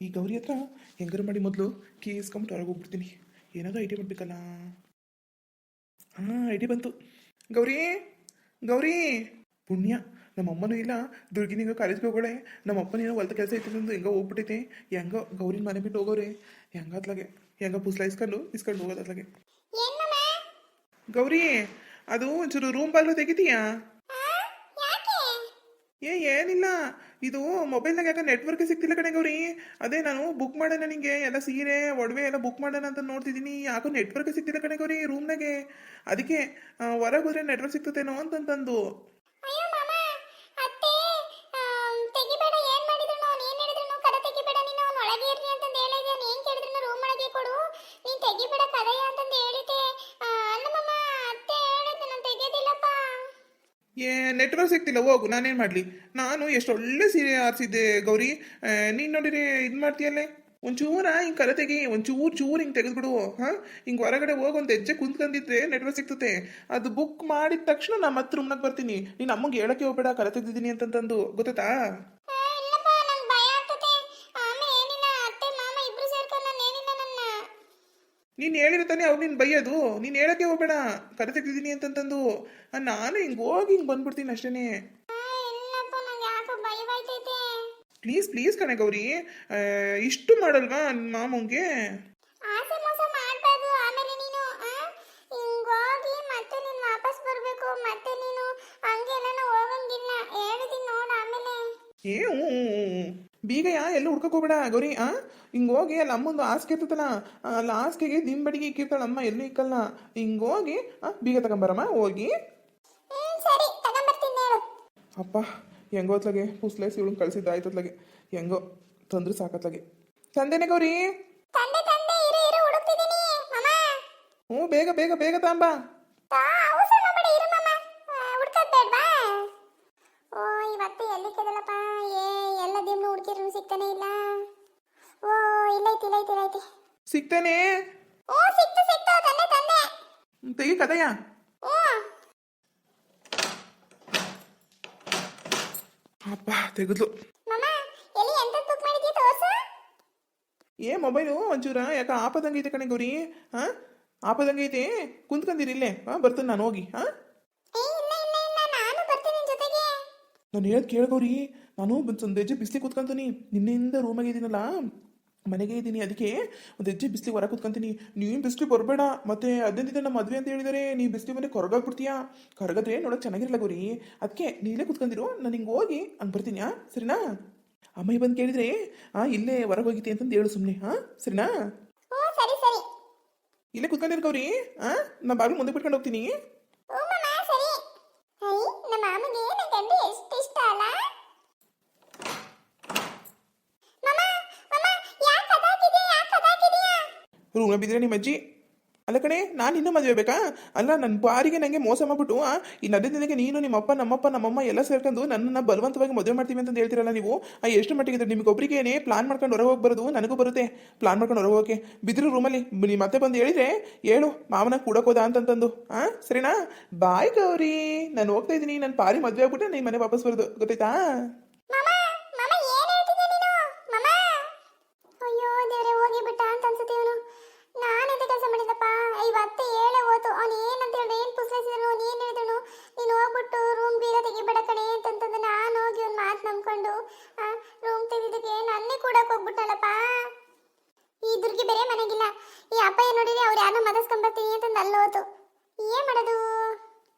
ಈ ಗೌರಿ ಹತ್ರ ಹೆಂಗಾರು ಮಾಡಿ ಮೊದಲು ಕೇಸ್ಕೊಂಬಿಟ್ಟು ಹೊರಗೆ ಹೋಗ್ಬಿಡ್ತೀನಿ. ಏನಾದರೂ ಐಡಿಯಾ ಮಾಡಬೇಕಲ್ಲ? ಹಾಂ ಐಡಿಯಾ ಬಂತು. ಗೌರಿ ಗೌರಿ! ಪುಣ್ಯ ನಮ್ಮ ಅಮ್ಮನೂ ಇಲ್ಲ ದುರ್ಗಿನಿಂಗ ಕಾಲೇಜ್ಗೆ ಹೋಗೋಳೆ. ನಮ್ಮ ಅಪ್ಪನೇನೋ ಹೊಲ್ದ ಕೆಲಸ ಇತ್ತು ಹೆಂಗೋ ಹೋಗ್ಬಿಟ್ಟೈತೆ. ಹೆಂಗ ಗೌರಿನ ಮನೆ ಬಿಟ್ಟು ಹೋಗೋರೆ. ಹೆಂಗತ್ಲಾಗೆ ಹೆಂಗ ಪುಸ್ಲ ಇಸ್ಕೊಂಡು ಇಸ್ಕೊಂಡು ಹೋಗೋದತ್ಲಾಗೆ ಗೌರಿ ಅದು ಒಂಚೂರು ರೂಮ್ ಬಾಗ್ಲು ತೆಗಿತೀಯಾ? ಏ ಏನಿಲ್ಲ. ಇದು ಮೊಬೈಲ್ನಾಗ ಯಾಕೆ ನೆಟ್ವರ್ಕ್ ಸಿಕ್ತಿಲ್ಲ ಕಣೆ ಗೌರಿ. ಅದೇ ನಾನು ಬುಕ್ ಮಾಡೋಣ ನಿಂಗೆ, ಎಲ್ಲ ಸೀರೆ, ಒಡವೆ ಎಲ್ಲ ಬುಕ್ ಮಾಡೋಣ ಅಂತ ನೋಡ್ತಿದ್ದೀನಿ ಯಾಕೋ ನೆಟ್ವರ್ಕ್ ಸಿಕ್ತಿಲ್ಲ ಕಣೆ ಗೌರಿ ರೂಮ್ನಾಗೆ ಅದಕ್ಕೆ ಹೊರಗೆ ಹೋದ್ರೆ ನೆಟ್ವರ್ಕ್ ಸಿಗ್ತತೇನೋ ಅಂತಂತಂದು. ತೆಗಿಬೇಡ ಕದ ಏ ನೆಟ್ವರ್ಕ್ ಸಿಗ್ತಿಲ್ಲ ಹೋಗು, ನಾನೇನು ಮಾಡಲಿ? ನಾನು ಎಷ್ಟು ಒಳ್ಳೆ ಸೀರೆ ಆರಿಸಿದ್ದೆ, ಗೌರಿ. ನೀನು ನೋಡಿರಿ ಇದು ಮಾಡ್ತೀಯಲ್ಲೇ? ಒಂಚೂರ ಹಿಂಗೆ ಕರೆ ತೆಗಿ, ಒಂಚೂರು ಚೂರು ಹಿಂಗೆ ತೆಗೆದ್ಬಿಡು, ಹಾಂ? ಹಿಂಗೆ ಹೊರಗಡೆ ಹೋಗಿ ಒಂದು ಹೆಜ್ಜೆ ಕುಂತ್ಕೊಂಡಿದ್ರೆ ನೆಟ್ವರ್ಕ್ ಸಿಗ್ತತೆ ಅದು ಬುಕ್ ಮಾಡಿದ ತಕ್ಷಣ ನಾನು ಮತ್ತೆ ರೂಮ್ನಾಗ ಬರ್ತೀನಿ. ನೀನು ಅಮ್ಮಗೆ ಹೇಳಕ್ಕೆ ಹೋಗ್ಬೇಡ, ಕರೆ ತೆಗ್ದಿದ್ದೀನಿ ಅಂತಂತಂದು, ಗೊತ್ತಾಯ್ತಾ? ನೀನು ಹೇಳಿರ ತಾನೇ ಅವ್ರು ನೀನು ಬೈಯೋದು. ನೀನು ಹೇಳಕ್ಕೆ ಹೋಗ್ಬೇಡ. ಕರೆ ತೆಗ್ದಿದ್ದೀನಿ ಅಂತಂತಂದು ನಾನು ಹಿಂಗೆ ಹೋಗಿ ಹಿಂಗೆ ಬಂದ್ಬಿಡ್ತೀನಿ ಅಷ್ಟೇನೆ. ಪ್ಲೀಸ್ ಪ್ಲೀಸ್ ಕಣೆ ಗೌರಿ. ಇಷ್ಟು ಮಾಡಲ್ವಾ ಮಾಮಂಗೆ? ಏ ಹ್ಞೂ ಹ್ಞೂ, ಹ್ಞೂ, ಹ್ಞೂ. ಬೀಗ ಯಾ ಎಲ್ಲ ಹುಡ್ಕಕ್ ಹೋಗ್ಬೇಡ ಗೌರಿ ಆ? ಹಿಂಗೆ ಹೋಗಿ ಅಲ್ಲಿ ಅಮ್ಮಂದು ಹಾಸಿಗೆ ಇರ್ತದಲ್ಲ ಅಲ್ಲಿ ಹಾಸಿಗೆಗೆ ದಿಂಬಡಿಗೆ ಇಕ್ಕಿರ್ತಾಳೆ ಅಮ್ಮ ಎಲ್ಲೂ ಇಕ್ಕಲ್ಲ ಹಿಂಗೆ ಹೋಗಿ ಆ, ಬೀಗ ತಗೊಂಬರಮ್ಮ ಹೋಗಿ. ಅಪ್ಪ ಹೆಂಗೋ ಅತ್ಲಾಗೆ ಪುಸ್ಲೇಸ್ ಇವಳು ಕಳ್ಸಿದ್ದು ಆಯ್ತತ್ಲಾಗೆ ಹೆಂಗೋ ತಂದ್ರೆ ಸಾಕತ್ಲಾಗೆ ತಂದೇನೆ ಗೌರಿ? ಹ್ಞೂ ಬೇಗ ಬೇಗ ಬೇಗ ತಾಂಬ ಸಿಗ್ತೇನೆ. ಓ ಸಿಕ್ತು ಸಿಕ್ತು ತಂದೆ ತಂದೆ. ಹ್ಮ್, ತೆಗಿ ಕದಯ್ಯ ಓ. ಅಪ್ಪ ತೆಗೆದ್ಲು. ಮಮ್ಮ ಎಲ್ಲಿ ಎಂತ ಬುಕ್ ಮಾಡಿದ್ಯಾ ತೋರ್ಸು. ಏ ಮೊಬೈಲು ಒಂಚೂರ ಯಾಕ ಆಪದಂಗೆ ಐತೆ ಕಣೆ ಗೌರಿ? ಹಾ ಆಪದಂಗೆ ಐತೆ. ಕುಂತ್ಕೊಂಡಿರಿ ಇಲ್ಲೇ. ಹಾ ಬರ್ತೀನಿ ನಾನು ಹೋಗಿ. ಹಾ ಏ ಇಲ್ಲ ಇಲ್ಲ ಇಲ್ಲ ನಾನು ಬರ್ತೀನಿ ನಿನ್ ಜೊತೆಗೆ. ನಾನು ಹೇಳೋದು ಕೇಳ್ಗೌರಿ ನಾನು ಒಂದು ಸಂದೇಜೆ ಬಿಸಿಲಿಗೆ ಕೂತ್ಕೊಂತೀನಿ. ನಿನ್ನೆಯಿಂದ ರೂಮಾಗೆ ಇದ್ದೀನಲ್ಲ ಮನೆಗೆ ಇದ್ದೀನಿ. ಅದಕ್ಕೆ ಒಂದು ಹೆಜ್ಜೆ ಬಿಸಿಲಿಗೆ ಹೊರ ಕೂತ್ಕೊಂತೀನಿ. ನೀನು ಬಿಸಿಲು ಬರಬೇಡ. ಮತ್ತೆ ಹದಿನೈದು ನಮ್ಮ ಮದುವೆ ಅಂತ ಹೇಳಿದರೆ. ನೀ ಬಿಸಿಲು ಮನೆ ಕೊರಗಾಗ್ಬಿಡ್ತೀಯಾ? ಕರಗದ್ರೆ ನೋಡೋಕೆ ಚೆನ್ನಾಗಿರಲ್ಲ ಗುರಿ. ಅದಕ್ಕೆ ನೀನೇ ಕೂತ್ಕೊಂಡಿರು. ನಾನು ಹಿಂಗೆ ಹೋಗಿ ಹಂಗೆ ಬರ್ತೀನಿ ಸರಿನಾ? ಅಮ್ಮಯ್ಯ ಬಂದು ಕೇಳಿದ್ರೆ ಆ ಇಲ್ಲೇ ಹೊರಗೆ ಹೋಗಿತಿ ಅಂತಂದು ಹೇಳು ಸುಮ್ಮನೆ ಹಾಂ? ಸರಿನಾ? ಇಲ್ಲೇ ಕೂತ್ಕೊಂಡಿರು ಹಾ? ಆ ನಾ ಬಾಗಿಲು ಮುಂದೆ ಬಿಟ್ಕೊಂಡು ಹೋಗ್ತೀನಿ ಓ ಮಮ್ಮ ಸರಿ ಹೈ ನಮ್ಮ ಮಾಮಗೆ ನನ್ನ ಗಂಡ ಎಷ್ಟು ಇಷ್ಟ ಅಲ್ಲ ಮಮ್ಮ ಮಮ್ಮ ಯಾಕೆ ಅದಾಕಿದೆ ಯಾಕೆ ಅದಾಕಿದೆಯಾ ರೂಮ್ನ ಬಿದ್ದರೆ ನಿಮ್ಮ ಅಜ್ಜಿ? ಅಲ್ಲ ಕಣೆ, ನಾನು ಇನ್ನೂ ಮದುವೆ ಬೇಕಾ? ಅಲ್ಲ ನನ್ನ ಪಾರಿಗೆ ನನಗೆ ಮೋಸ ಮಾಡ್ಬಿಟ್ಟು ಈ ನದಿ ದಿನಕ್ಕೆ ನೀನು ನಿಮ್ಮಪ್ಪ, ನಮ್ಮಪ್ಪ, ನಮ್ಮಮ್ಮ ಎಲ್ಲ ಸೇರ್ಕೊಂಡು ನನ್ನನ್ನು ಬಲವಂತವಾಗಿ ಮದುವೆ ಮಾಡ್ತೀವಿ ಅಂತ ಹೇಳ್ತೀರಲ್ಲ ನೀವು? ಎಷ್ಟು ಮಟ್ಟಿಗೆ ನಿಮಗೆ ಒಬ್ಬರಿಗೇನೆ ಪ್ಲಾನ್ ಮಾಡ್ಕೊಂಡು ಹೊರಗೆ ಹೋಗಿ ಬರೋದು ನನಗೂ ಬರುತ್ತೆ. ಪ್ಲಾನ್ ಮಾಡ್ಕೊಂಡು ಹೊರಗೆ ಹೋಗೋಕೆ ಬಿದ್ರು ರೂಮಲ್ಲಿ ನೀವು ಮತ್ತೆ ಬಂದು ಹೇಳಿದ್ರೆ ಹೇಳು, ಮಾವನ ಕೂಡಕೋದಾ ಅಂತಂತಂದು. ಹಾಂ ಸರಿನಾ? ಬಾಯ್ ಗೌರಿ. ನಾನು ಹೋಗ್ತಾ ಇದ್ದೀನಿ ನನ್ನ ಪಾರಿ ಮದುವೆ ಆಗ್ಬಿಟ್ಟೆ ನೀನು ಮನೆ ವಾಪಸ್ ಬರೋದು, ಗೊತ್ತಾಯ್ತಾ ಮಮ್ಮ ಮಮ್ಮ ಏನ್ ಹೇಳ್ತಿದ್ದೆ ನೀನು ಮಮ್ಮ ಅಯ್ಯೋ ದೇವ್ರೆ ಹೋಗಿ ಬಿಟ್ಟ ಅಂತ ಅನ್ಸುತ್ತೆ ಇವನು ನಾನೆಂತ ಕೆಲಸ ಮಾಡಿದಪ್ಪ ಇವತ್ತು ಹೇಳೇ ಹೋತು ಅವ್ನು ಏನಂತ ಹೇಳಿ ಏನು ಪುಸ್ತಕಿಸಿದನು ನೀನು ಹೇಳಿದನು ನೀನು ಹೋಗ್ಬಿಟ್ಟು ರೂಮ್ ಬೀಗ ತೆಗಿಬೇಡ ಕಣೆ ಅಂತಂತಂದು ನಾನು ಹೋಗಿ ಒಂದು ಮಾತು ನಂಬ್ಕೊಂಡು ರೂಮ್ ತೆಗೆದಕ್ಕೆ ನನ್ನೇ ಕೂಡಕ್ಕೆ ಹೋಗ್ಬಿಟ್ಟನಲ್ಲಪ್ಪ ಈ ದುರ್ಗಿ ಬೇರೆ ಮನೆಗಿಲ್ಲ ಈ ಅಪ್ಪ ಏನು ನೋಡಿದ್ರೆ ಅವ್ರು ಯಾರನ್ನ ಮದಸ್ಕೊಂಬರ್ತೀನಿ ಅಂತಂದು ಅಲ್ಲಿ ಹೋತು ಏನ್ ಮಾಡೋದು?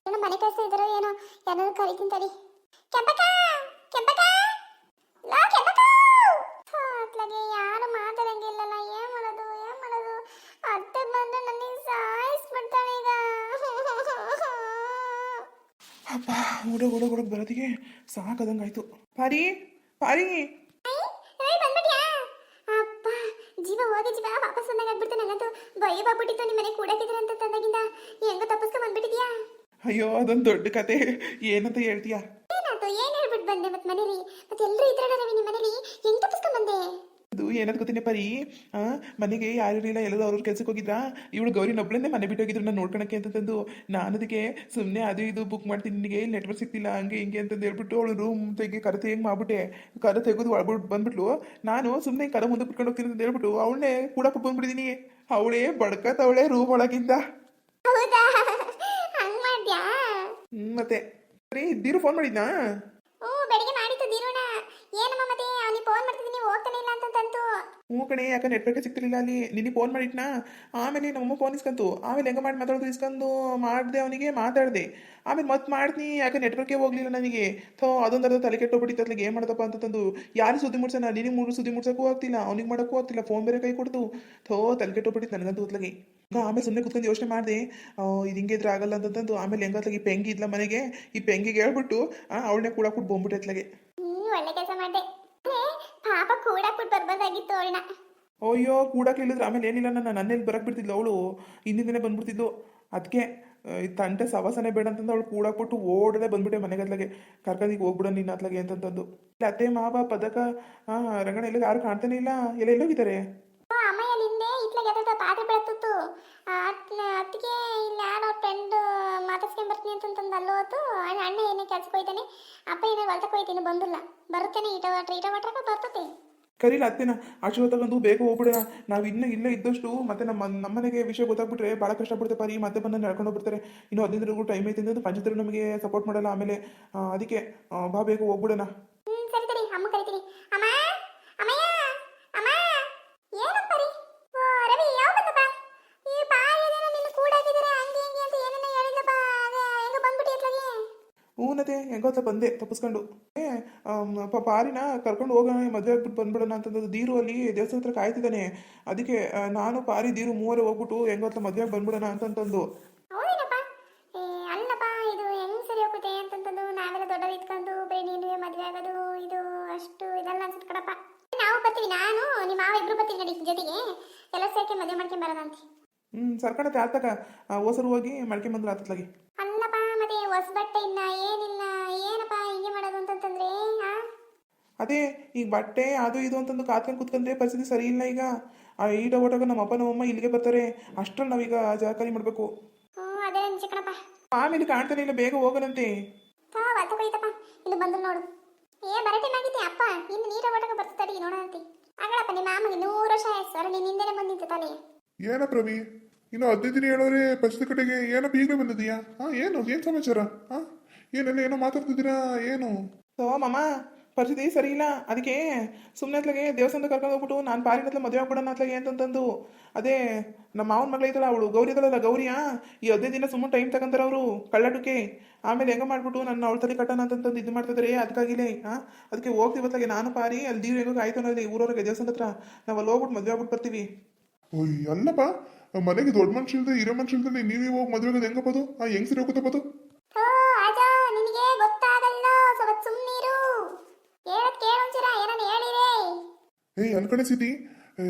ಏನೋ ಮನೆ ಕೆಲಸ ಇದ್ದಾರೋ ಏನೋ ಯಾರು ಕರಿತೀನಿ ತಡಿ ಕೆಂಪಕ್ಕ ಕೆಂಪಕ್ಕ? ಲಾ, ಕೆಂಪಕ್ಕ! ಯಾರು ಮಾತಾಡಂಗಿಲ್ಲಲ್ಲ, ಏನ್ ಮಾಡೋದು ಏನ್ ಮಾಡೋದು? ಅತ್ತೆ ಬಂದು ನನಗೆ ಸಾಯಿಸ್ಬಿಡ್ತಾಳೆ ಈಗ. ಅಪ್ಪ ಹುಡುಗ ಓಡೋಗಿ ಓಡೋಗಿ ಬರೋದಿಗೆ ಸಾಕದಂಗಾಯ್ತು. ಪಾರಿ ಪಾರಿ. ಹೋಗಿ ಜೀವ ವಾಪಸ್ ಬಂದಾಗ ಆಗ್ಬಿಡ್ತು. ನನಗಂತೂ ಭಯ ಬಾಗ್ಬಿಟ್ಟಿತ್ತು. ನಿಮ್ಮ ಮನೆ ಕೂಡಕಿದ್ರೆ ಅಂತ ತಂದಾಗಿಂದ ಹೆಂಗ ತಪ್ಪಿಸ್ಕೊಂಡ್ ಬಂದ್ಬಿಟ್ಟಿದ್ಯಾ? ಅಯ್ಯೋ ಅದೊಂದು ದೊಡ್ಡ ಕತೆ. ಏನಂತ ಹೇಳ್ತೀಯಾ? ಏನಾಯ್ತು? ಏನ್ ಹೇಳ್ಬಿಟ್ಟು ಬಂದೆ ಮತ್ತೆ ಮನೇಲಿ? ಮತ್ತೆ ಎಲ್ಲರೂ ಇದ್ರಲ್ಲ ರವಿ ನಿಮ್ಮ ಮನೇಲಿ? ಹೆಂಗ್ ತಪ್ಪಿಸ್ಕೊಂಡ್ ಬಂದೆ? ಅದು ಏನಂತ ಗೊತ್ತೀನಿ ಪರಿ ಮನೆಗೆ ಯಾರು ಇಲ್ಲ ಎಲ್ಲರೂ ಅವ್ರ ಕೆಲ್ಸಕ್ಕೆ ಹೋಗಿದ್ರಾ? ಇವಳು ಗೌರಿ ನೊಬ್ಳನ್ನೇ ಮನೆ ಬಿಟ್ಟು ಹೋಗಿದ್ರು ನಾನು ನೋಡ್ಕೊಳಕ್ಕೆ ಅಂತಂದು ನಾನು ಅದಕ್ಕೆ ಸುಮ್ಮನೆ ಅದು ಇದು ಬುಕ್ ಮಾಡ್ತೀನಿ ನಿನಗೆ ನೆಟ್ವರ್ಕ್ ಸಿಗ್ತಿಲ್ಲ ಹಂಗೆ ಹಿಂಗೆ ಅಂತಂದು ಹೇಳ್ಬಿಟ್ಟು ಅವಳು ರೂಮ್ ತೆಗಿ ಕರೆ ಹೆಂಗೆ ಮಾಡ್ಬಿಟ್ಟೆ. ಕರೆ ತೆಗೆದು ಒಳಬಿಟ್ಟು ಬಂದ್ಬಿಟ್ಲು. ನಾನು ಸುಮ್ಮನೆ ಕರೆ ಮುಂದೆ ಬಿಟ್ಕೊಂಡು ಹೋಗ್ತೀನಿ ಅಂತ ಹೇಳ್ಬಿಟ್ಟು ಅವಳನ್ನೇ ಕೂಡ ಬಂದ್ಬಿಟ್ಟಿದ್ದೀನಿ ಅವಳೇ ಬಡ್ಕತ್ತವಳೆ ರೂಮ್ ಒಳಗಿಂದ. ಮತ್ತೆ. ಸರಿ ಇದ್ದೀರು ಫೋನ್ ಮಾಡಿದ್ನಾ ಹ್ಞೂ ಬೆಳಿಗ್ಗೆ ಮಾಡಿತ್ತು ದಿರುಣ ಏನಮ್ಮ ಮತ್ತೆ ಅವ್ನಿಗೆ ಫೋನ್ ಮಾಡ್ತಿದ್ದೀನಿ ಹೋಗ್ತಾನೆ ಇಲ್ಲ ಅಂತಂತಂತು ಹ್ಞೂ ಕಣೆ ಯಾಕೆ ನೆಟ್ವರ್ಕ್ ಸಿಗ್ತಿರ್ಲಿಲ್ಲ ಅಲ್ಲಿ. ನಿನಗೆ ಫೋನ್ ಮಾಡಿಟ್ನಾ? ಆಮೇಲೆ ನಮ್ಮಮ್ಮ ಫೋನ್ ಇಸ್ಕಂತು. ಆಮೇಲೆ ಹೆಂಗ ಮಾಡಿ ಮಾತಾಡೋದು ಇಸ್ಕೊಂಡು ಮಾಡಿದೆ ಅವನಿಗೆ, ಮಾತಾಡಿದೆ. ಆಮೇಲೆ ಮತ್ತೆ ಮಾಡ್ತೀನಿ ಯಾಕೆ ನೆಟ್ವರ್ಕೇ ಹೋಗ್ಲಿಲ್ಲ ನನಗೆ. ಥೋ, ಅದೊಂದು ಅರ್ಧ ತಲೆ ಕೆಟ್ಟೋಗ್ಬಿಟ್ಟಿತ್ತು ಅಲ್ಲಿಗೆ ಏನು ಮಾಡೋದಪ್ಪ ಅಂತಂದು ಯಾರು ಸುದ್ದಿ ಮುಡ್ಸೋಣ? ನಿನಗೆ ಮೂರು ಸುದ್ದಿ ಮುಡ್ಸೋಕ್ಕೂ ಆಗ್ತಿಲ್ಲ, ಅವ್ನಿಗೆ ಮಾಡೋಕ್ಕೂ ಆಗ್ತಿಲ್ಲ ಫೋನ್ ಬೇರೆ ಕೈ ಕೊಡ್ತು ಥೋ, ತಲೆ ಕೆಟ್ಟೋಗ್ಬಿಟ್ಟಿತ್ತು ನನಗಂತೂ ಅತ್ಲಾಗೆ ಈಗ ಆಮೇಲೆ ಸುಮ್ಮನೆ ಕುತ್ಕೊಂಡು ಯೋಚನೆ ಮಾಡಿದೆ. ಇದು ಹಿಂಗೆ ಇದ್ರೆ ಆಗಲ್ಲ ಅಂತಂದು ಆಮೇಲೆ ಹೆಂಗತ್ಲಾಗ ಈ ಪೆಂಗಿ ಇದ್ಲ ಮನೆಗೆ. ಈ ಪೆಂಗಿಗೆ ಹೇಳ್ಬಿಟ್ಟು ಅವಳನ್ನೇ ಕೂಡ ಕೊಟ್ಟು ಬಂದ್ಬಿಟ್ಟೆ ಅತ್ಲಾಗೆ ಹ್ಞೂ ಒಳ್ಳೆ ಕೆಲಸ ಮಾಡಿದೆ. ಕೂಡಕ್ಬಿಟ್ಟು ಬರ್ಬೋದಾಗಿತ್ತು ಅವಳನ್ನ ಅಯ್ಯೋ ಕೂಡಕ್ಕೆ ಹೇಳಿದ್ರೆ ಆಮೇಲೆ ಏನಿಲ್ಲ ನನ್ನ ನನ್ನೆಲ್ಲಿ ಬರಕ್ ಬಿಡ್ತಿದ್ಲು ಅವಳು. ಹಿಂದಿನ ಬಂದ್ಬಿಡ್ತಿದ್ಲು. ಅದಕ್ಕೆ ಈ ತಂಟೆ ಸವಾಸನೆ ಬೇಡ ಅಂತಂದು ಅವಳು ಕೂಡಾಕ್ಬಿಟ್ಟು ಓಡದೆ ಬಂದ್ಬಿಟ್ಟೆ ಮನೆಗತ್ಲಾಗೆ ಕರ್ಕಂದಿಗೆ ಹೋಗ್ಬಿಡೋ ನಿನ್ನ ಅತ್ಲಾಗೆ ಅಂತಂತಂದು. ಇಲ್ಲ ಅತ್ತೆ ಮಾವ ಪದಕ ಹಾ ರಂಗಣ ಎಲ್ಲ ಯಾರು ಕಾಣ್ತಾನೆ ಇಲ್ಲ. ಎಲ್ಲ ಎಲ್ಲೋಗಿದ್ದಾರೆ? ಅಮ್ಮಯ್ಯ ನಿನ್ನೆ ಇತ್ಲಾಗ ಎತ್ತ ಪಾತ್ರೆ ಬೆಳತ್ತಿತ್ತು ಅತ್ತಿಗೆ ಇಲ್ಲಿ ಅವ್ರ ಫ್ರೆಂಡ್ ಮಾತಾಡ್ಸ್ಕೊಂಡ್ ಬರ್ತೀನಿ ಅಂತಂದು ಅಲ್ಲಿ ಹೋತು ಅಣ್ಣ ಏನೇ ಕೆಲ್ಸಕ್ಕೆ ಹೋಯ್ತಾನೆ ಅಪ್ಪ ಏನೇ ಹೊಲ್ತಕ್ಕೆ ಹೋಯ್ತೀನಿ ಬಂದಿಲ್ಲ. ಬರುತ್ತೇನೆ ಈಟ ವಾಟ್ರ ಈಟ ವಾಟ್ರಕ್ಕೆ ಬರ್ತತೆ. ಕರೀಲ ಅತ್ತೆನ ಆಶೀರ್ವಾದ ತಗೊಂಡು ಬೇಗ ಹೋಗ್ಬಿಡೋಣ. ನಾವು ಇನ್ನೂ ಇಲ್ಲೇ ಇದ್ದಷ್ಟು ಮತ್ತೆ ನಮ್ಮ ನಮ್ಮನೆಗೆ ವಿಷಯ ಗೊತ್ತಾಗ್ಬಿಟ್ರೆ ಭಾಳ ಕಷ್ಟಪಡ್ತೆ ಪಾರಿ ಮತ್ತೆ ಬಂದು ನಡ್ಕೊಂಡು ಹೋಗ್ಬಿಡ್ತಾರೆ. ಇನ್ನು ಹದಿನೈದರಿಗೂ ಟೈಮ್ ಐತೆ ಅಂತಂದು ಪಂಚಾಯತ್ ನಮಗೆ ಸಪೋರ್ಟ್ ಮಾಡಲ್ಲ ಆಮೇಲೆ ಅದಕ್ಕೆ ಬಾ ಬೇಗ ಹೋಗ್ಬಿಡೋಣ. ಹ್ಞೂ ಹಂಗೆ ಅದೇ ಹೆಂಗ ಬಂದೆ ತಪ್ಪಿಸ್ಕೊಂಡು. ಪಾಪ ಆರಿನ ಕರ್ಕೊಂಡು ಹೋಗೋಣ ಮದುವೆ ಆಗ್ಬಿಟ್ಟು ಬಂದ್ಬಿಡೋಣ ಅಂತಂದು ದೀರು ಅಲ್ಲಿ ದೇವಸ್ಥಾನ ಹತ್ರ ಕಾಯ್ತಿದ್ದಾನೆ. ಅದಕ್ಕೆ ನಾನು ಪಾರಿ ದೀರು ಮೂವರೆ ಹೋಗ್ಬಿಟ್ಟು ಹೆಂಗತ್ತ ಮದುವೆ ಆಗಿ ಬಂದ್ಬಿಡೋಣ ಅಂತಂತಂದು. ನೀನು ನಿಮ್ಮ ಮಾವ ಇಬ್ರು ಬರ್ತೀವಿ ನಡಿ ಜೊತೆಗೆ. ಎಲ್ಲ ಸೇರ್ಕೆ ಮದುವೆ ಮಾಡ್ಕೊಂಡ್ ಬರೋದಂತೆ ಹ್ಞೂ ಸರ್ಕಣತೆ ಆತಕ ಹೊಸರು ಹೋಗಿ ಮಾಡ್ಕೊಂಬಂದ್ರೆ ಆತತ್ಲಾಗಿ ಅಲ್ಲಪ್ಪ ಮತ್ತೆ ಹೊಸ ಬಟ್ಟೆ ಇಲ್ಲ ಏನಿಲ್ಲ ಏನಪ್ಪ ಹಿಂಗೆ ಮಾಡೋದು ಅಂತಂತಂದ್ರೆ ಹಾ ಅದೇ ಈಗ ಬಟ್ಟೆ ಅದು ಇದು ಅಂತಂದು ಕಾತ್ಕೊಂಡು ಕುತ್ಕೊಂಡ್ರೆ ಪರಿಸ್ಥಿತಿ ಸರಿ ಇಲ್ಲ ಈಗ. ಆ ಈಟ ಓಟಾಗ ನಮ್ಮ ಅಪ್ಪ ನಮ್ಮಮ್ಮ ಇಲ್ಲಿಗೆ ಬರ್ತಾರೆ. ಅಷ್ಟ್ರಲ್ಲಿ ನಾವೀಗ ಜಾಕಾರಿ ಮಾಡಬೇಕು. ಆಮೇಲೆ ಕಾಣ್ತಾನೆ ಇಲ್ಲ ಬೇಗ ಹೋಗನಂತೆ ಇಲ್ಲಿ ಬಂದ್ರು ನೋಡು. ಏ ಬರಟೆ ಮಾಡಿದ್ದೆ ಅಪ್ಪ? ಇನ್ನು ನೀರ ಒಳಗೆ ಬರ್ತಾರೆ ನೋಡಂತಿ ಆಗಲಪ್ಪ ನಿಮ್ಮ ಮಾಮಗೆ ನೂರು ವರ್ಷ ಆಯ್ತು ನಿನ್ನ ಹಿಂದೆನೆ ಬಂದಿತ್ತು ತಲೆ ಏನ ಪ್ರವಿ? ಇನ್ನು ಹದಿನೈದು ದಿನ ಹೇಳೋರೆ ಪರಿಸ್ಥಿತಿ ಕಡೆಗೆ ಏನಪ್ಪ ಈಗಲೇ ಬಂದಿದೀಯಾ ಹಾ ಏನು? ಏನು ಸಮಾಚಾರ? ಹಾ ಏನೆಲ್ಲ ಏನೋ ಮಾತಾಡ್ತಿದ್ದೀರಾ? ಏನು? ಓ ಮಮ್ಮ ಪರಿಸ್ಥಿತಿ ಸರಿ ಇಲ್ಲ. ಅದಕ್ಕೆ ಸುಮ್ಮನೆ ಅತ್ಲಾಗೆ ದೇವಸ್ಥಾನದ ಕರ್ಕೊಂಡು ಹೋಗ್ಬಿಟ್ಟು ನಾನು ಪಾರಿನ ಹತ್ರ ಮದುವೆ ಆಗ್ಬಿಡೋಣ ಅತ್ಲಾಗೆ ಅಂತಂತಂದು. ಅದೇ ನಮ್ಮ ಮಾವನ ಮಗಳೈತಲ್ಲ ಅವಳು, ಗೌರಿ ಅದಲ್ಲ ಗೌರಿಯಾ, ಈ ಹದಿನೈದು ದಿನ ಸುಮ್ಮನೆ ಟೈಮ್ ತಗೊಂತಾರೆ ಅವರು ಕಳ್ಳಟಕ್ಕೆ. ಆಮೇಲೆ ಹೆಂಗ ಮಾಡ್ಬಿಟ್ಟು ನನ್ನ ಅವಳ ತಲೆ ಕಟ್ಟೋಣ ಅಂತಂದು ಇದು ಮಾಡ್ತಿದ್ರೆ ಅದಕ್ಕಾಗಿಲೇ ಹಾ ಅದಕ್ಕೆ ಹೋಗ್ತೀವಿ ಅತ್ಲಾಗೆ ನಾನು ಪಾರಿ, ಅಲ್ಲಿ ದೀವ್ ಹೆಂಗೋ ಅನ್ನೋದು ಊರವ್ರಿಗೆ ದೇವಸ್ಥಾನದ ಹತ್ರ. ನಾವು ಅಲ್ಲಿ ಹೋಗ್ಬಿಟ್ಟು ಮದುವೆ ಆಗ್ಬಿಟ್ಟು ಬರ್ತೀವಿ. ಓಯ್, ಅಲ್ಲಪ್ಪ, ಮನೆಗೆ ದೊಡ್ಡ ಮನುಷ್ಯ ಇಲ್ದೆ ಇರೋ ಮನುಷ್ಯ ಇಲ್ದೆ ನೀವೇ ಹೋಗಿ ಮದುವೆ ಆಗೋದು ಹೆಂಗಪ್ಪದು ಆ ಹೆಂಗ್ ಸರಿ ಹೋಗುತ್ತಪ್ಪದು ಏಯ್ ಅನ್ಕಣೆ ಸಿಟಿ ಏ,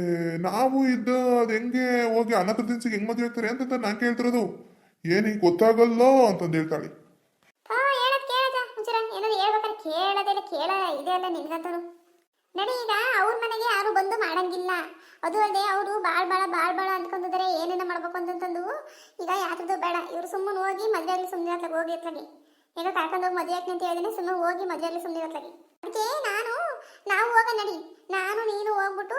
ನಾವು ಇದ್ದ ಅದು ಹೆಂಗೆ ಹೋಗಿ ಅನಾಥ ದಿನಸಿಗೆ ಹೆಂಗ್ ಮದುವೆ ಆಗ್ತಾರೆ ಅಂತ ನಾನು ಕೇಳ್ತಿರೋದು. ಏನಿ ಗೊತ್ತಾಗಲ್ಲ ಅಂತಂದು ಹೇಳ್ತಾಳೆ. ಕೇಳೋದೆಲ್ಲ ಕೇಳ ಇದೆ ಅಲ್ಲ ನಿನ್ಗಂತನು ನಡಿ ಈಗ ಅವ್ರ ಮನೆಗೆ ಯಾರು ಬಂದು ಮಾಡಂಗಿಲ್ಲ. ಅದು ಅಲ್ಲದೆ ಅವರು ಬಾಳ್ ಬಾಳ ಬಾಳ್ ಬಾಳ ಅಂದ್ಕೊಂಡಿದ್ದಾರೆ ಏನೇನ ಮಾಡ್ಬೇಕು ಅಂತಂದು ಈಗ ಯಾತ್ರದ್ದು ಬೇಡ. ಇವ್ರು ಸುಮ್ಮನೆ ಹೋಗಿ ಮದುವೆ ಆಗಲಿ ಸುಮ್ಮನೆ ಹೋಗಿ ಅತ್ಲಾಗಿ. ಈಗ ಕರ್ಕೊಂಡು ಹೋಗಿ ಮದುವೆ ಆಗ್ತೀನಿ ಅಂತ ಹೇಳಿದ್ರೆ ಸುಮ್ಮನೆ ಹೋಗಿ ಮದುವೆ ಆಗಲಿ ಸುಮ್ಮನೆ ಅತ್ಲಾಗಿ. ಅದಕ್ಕೆ ನಾನು ನಾವು ಹೋಗ ನಡಿ. ನಾನು ನೀನು ಹೋಗ್ಬಿಟ್ಟು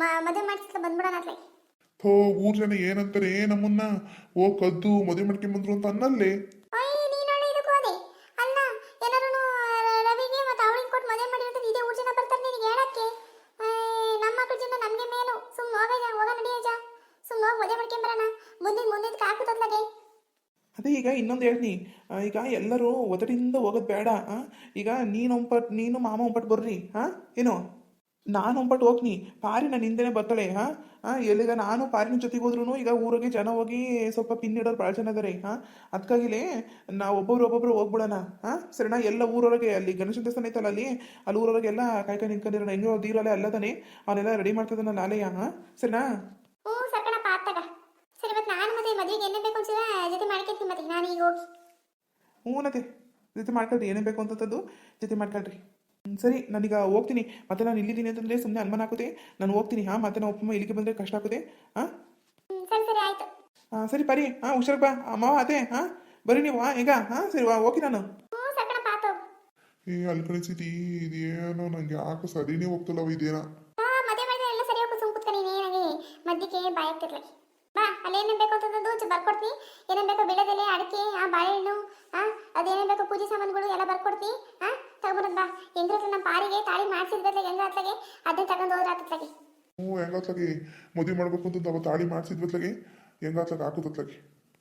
ಮ- ಮದುವೆ ಮಾಡಿಸ್ತಾ ಬಂದ್ಬಿಡೋಣ ಅತ್ಲಾಗಿ ಥೋ ಊರ್ ಜನ ಏನಂತಾರೆ ನಮ್ಮನ್ನ? ಓ ಕದ್ದು ಮದುವೆ ಮಾಡ್ಕೊಂಬಂದ್ರು ಅಂತ ಅನ್ನಲ್ಲೇ. ಅಯ್ಯ ನೀನೊಳ್ಳೆ ಇದಕ್ಕೆ ಹೋದೆ. ಅಲ್ಲ ಏನಾರು ರವಿಗೆ ಮತ್ತೆ ಅವಳಿಗೆ ಕೊಟ್ಟು ಮದುವೆ ಮಾಡಿರೋದು ಇದೇ ಊರ್ ಜನ ಬರ್ತಾರೆ ನಿನಗೆ ಹೇಳಕ್ಕೆ? ಅಯ್ಯ, ನಮ್ಮ ಮಕ್ಕಳ ಜನ ನಮಗೆ ಮೇಲು. ಸುಮ್ಮನೆ ಹೋಗಜ ಹೋಗ ನಡಿಯಜ ಸುಮ್ಮನೆ ಹೋಗಿ ಮದುವೆ ಮಾಡ್ಕೊಂಬರೋಣ ಮುಂದಿನ ಮುಂದಿನ ಕಾಕುತ್ತತ್ಲಾಗೆ ಅದೇ ಈಗ ಇನ್ನೊಂದು ಹೇಳ್ತೀನಿ. ಈಗ ಎಲ್ಲರೂ ಒದಡಿಯಿಂದ ಹೋಗೋದು ಬೇಡ? ಈಗ ನೀನು ಒಂಪಟ್, ನೀನು ಮಾಮ ಒಂಪಟ್ಟು ಬರ್ರಿ ಹಾಂ ಏನು? ನಾನು ಒಂಪಟ್ಟು ಹೋಗ್ನಿ, ಪಾರಿ ನಾನು ಹಿಂದೆನೇ ಬರ್ತಾಳೆ ಹಾಂ ಹಾಂ ಎಲ್ಲಿಗ ನಾನು ಪಾರಿನ ಜೊತೆಗೆ ಹೋದ್ರೂ ಈಗ ಊರಿಗೆ ಜನ ಹೋಗಿ ಸ್ವಲ್ಪ ಪಿನ್ ಇಡೋರು ಭಾಳ ಜನ ಇದಾರೆ ಹಾಂ ಅದಕ್ಕಾಗಿಲೇ ನಾವು ಒಬ್ಬೊಬ್ರು ಒಬ್ಬೊಬ್ರು ಹೋಗ್ಬಿಡೋಣ ಹಾಂ ಸರಿನಾ? ಎಲ್ಲ ಊರೊಳಗೆ ಅಲ್ಲಿ ಗಣೇಶ ದೇವಸ್ಥಾನ ಐತಲ್ಲ ಅಲ್ಲಿ ಅಲ್ಲಿ ಊರೊಳಗೆಲ್ಲ ಕಾಯ್ಕೊಂಡು ನಿಂತ್ಕೊಂಡಿರೋಣ, ಹೆಂಗೋ ದೀರಲ್ಲೇ ಅಲ್ಲದಾನೆ ಅವನ್ನೆಲ್ಲ ರೆಡಿ ಮಾಡ್ತಿದ್ದಾನೆ ಆಲಯ ಹಾಂ ಸರಿನಾ ಹ್ಞೂ ಸರ್ಕಣಪ್ಪ ಆತ್ತಾಗ ಸರಿ ಮತ್ತೆ ನಾನು ಮತ್ತೆ ಮದುವೆಗೆ ಏನೇ ಬೇಕು ಅನ್ಸಿದ್ರೆ ಜೊತೆ ಮಾಡ್ಕೊಳ್ತೀನಿ ಮತ್ತೆ ನಾನು ಹ್ಞೂ ನತೆ ಜೊತೆ ಮಾಡ್ಕೊಳ್ರಿ ಏನೇ ಬೇಕು ಅಂತದ್ದು ಜೊತೆ ಮಾಡ್ಕೊಳ್ರಿ. ಸರಿ ನಾನೀಗ ಹೋಗ್ತೀನಿ. ಮತ್ತೆ ನಾನು ಇಲ್ಲಿದ್ದೀನಿ ಅಂತಂದರೆ ಸುಮ್ಮನೆ ಅನುಮಾನ ಆಗುತ್ತೆ ನಾನು ಹೋಗ್ತೀನಿ ಹಾಂ? ಮತ್ತೆ ನಾವು ಒಪ್ಪಮ್ಮ ಇಲ್ಲಿಗೆ ಬಂದರೆ ಕಷ್ಟ ಆಗುತ್ತೆ ಹಾಂ? ಹ್ಮ್, ಸರಿ ಸರಿ ಆಯ್ತು. ಸರಿ ಪರಿ. ಹಾಂ ಹುಷಾರ್ ಬಾ. ಅಮ್ಮ ಅದೇ ಹಾಂ? ಬರ್ರಿ ನೀವು ಹಾಂ ಈಗ ಹಾಂ? ಸರಿ ವಾ ಓಕೆ ನಾನು. ಏ ಅಲ್ಲಿ ಕಳಿಸಿದಿ ಇದೇನೋ ನಂಗೆ ಯಾಕೆ ಸರಿನೇ ಹೋಗ್ತಲ್ಲವ ಇದೇನ? ಹಾ ಮದುವೆ ಹೋಗಿ ಅಲ್ಲೇನೇನು ಬೇಕು ಅಂತಂದು ಚು ಬರ್ಕೊಡ್ತೀನಿ ಏನೇನು ಬೇಕೋ ಬೆಳೆದೆಲೆ ಅಡಿಕೆ ಆ ಬಾಳೆಹಣ್ಣು ಆ ಅದೇನೇನು ಬೇಕೋ ಪೂಜೆ ಸಾಮಾನುಗಳು ಎಲ್ಲ ಬರ್ಕೊಡ್ತೀನಿ ಆ ತಗೊಂಬರೋದು ಬಾ. ಹೆಂಗ್ರ ನಮ್ಮ ಪಾರಿಗೆ ತಾಳಿ ಮಾಡಿಸಿದ್ರತ್ಲಾಗೆ ಹೆಂಗ ಹತ್ಲಾಗೆ ಅದನ್ನ ತಗೊಂಡು ಹೋದ್ರೆ ಆತತ್ಲಾಗೆ ಹ್ಞೂ ಹೆಂಗಾತ್ಲಾಗೆ ಮದುವೆ ಮಾಡ್ಬೇಕು ಅಂತ ಅವ ತಾಳಿ ಮಾಡಿಸಿದ್ವತ್ಲಾಗೆ ಹೆಂಗಾತ್ಲಾಗ ಹಾಕುತ್ತತ್ಲಾಗೆ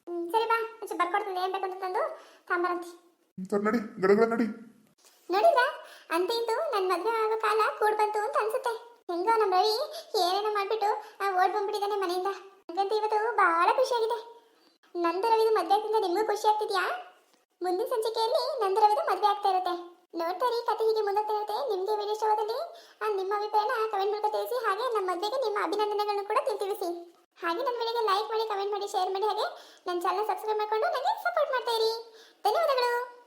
ಹ್ಮ್ ಸರಿ ಬಾ. ಚು ಬರ್ಕೊಡ್ತೀನಿ. ಏನು ಬೇಕು ಅಂತಂದು ತಾಂಬರಂತಿ ಸರ್ ನಡಿ ಗಡಗಡ ನಡಿ. ನೋಡಿದ್ರಾ ಅಂತ ಇಂದು ನನ್ನ ಮದುವೆ ಆಗೋ ಕಾಲ ಕೂಡ್ ಬಂತು ಅಂತ ಅನ್ಸುತ್ತೆ. ಹೆಂಗೋ ನಮ್ಮ ರವಿ ಏನೇನೋ ಮಾಡ್ಬಿಟ್ಟು ಓಡ್ ಬಂದ್ಬಿಟ್ಟಿದ್ದಾನೆ ಮನೆಯಿಂದ. ನನಗಂತೂ ಇವತ್ತು ಬಹಳ ಖುಷಿಯಾಗಿದೆ. ನಂದು ರವಿದು ಮದುವೆ ಆಗ್ತಿಂದ ನಿಮಗೂ ಖುಷಿ ಆಗ್ತಿದ್ಯಾ? ಮುಂದಿನ ಸಂಚಿಕೆಯಲ್ಲಿ ನಂದು ರವಿದು ಮದುವೆ ಆಗ್ತಾ ಇರುತ್ತೆ. ನೋಡ್ತಾರೆ ಕತೆ ಹೀಗೆ ಮುಂದೋಗ್ತಾ ಇರುತ್ತೆ. ನಿಮಗೆ ವಿಡಿಯೋ ಇಷ್ಟವಾದಲ್ಲಿ ನಿಮ್ಮ ಅಭಿಪ್ರಾಯನ ಕಮೆಂಟ್ ಮೂಲಕ ತಿಳಿಸಿ, ಹಾಗೆ ನಮ್ಮ ಮದುವೆಗೆ ನಿಮ್ಮ ಅಭಿನಂದನೆಗಳನ್ನು ಕೂಡ ತಿಳ್- ತಿಳಿಸಿ. ಹಾಗೆ ನನ್ನ ವಿಡಿಯೋಗೆ ಲೈಕ್ ಮಾಡಿ ಕಮೆಂಟ್ ಮಾಡಿ ಶೇರ್ ಮಾಡಿ, ಹಾಗೆ ನನ್ನ ಚಾನಲ್ ಸಬ್ಸ್ಕ್ರೈಬ್ ಮಾಡಿಕೊಂಡು ನನಗೆ ಸಪೋರ್ಟ್ ಮಾಡ್ತಾ ಇರಿ. ಧನ್ಯವಾದಗಳು.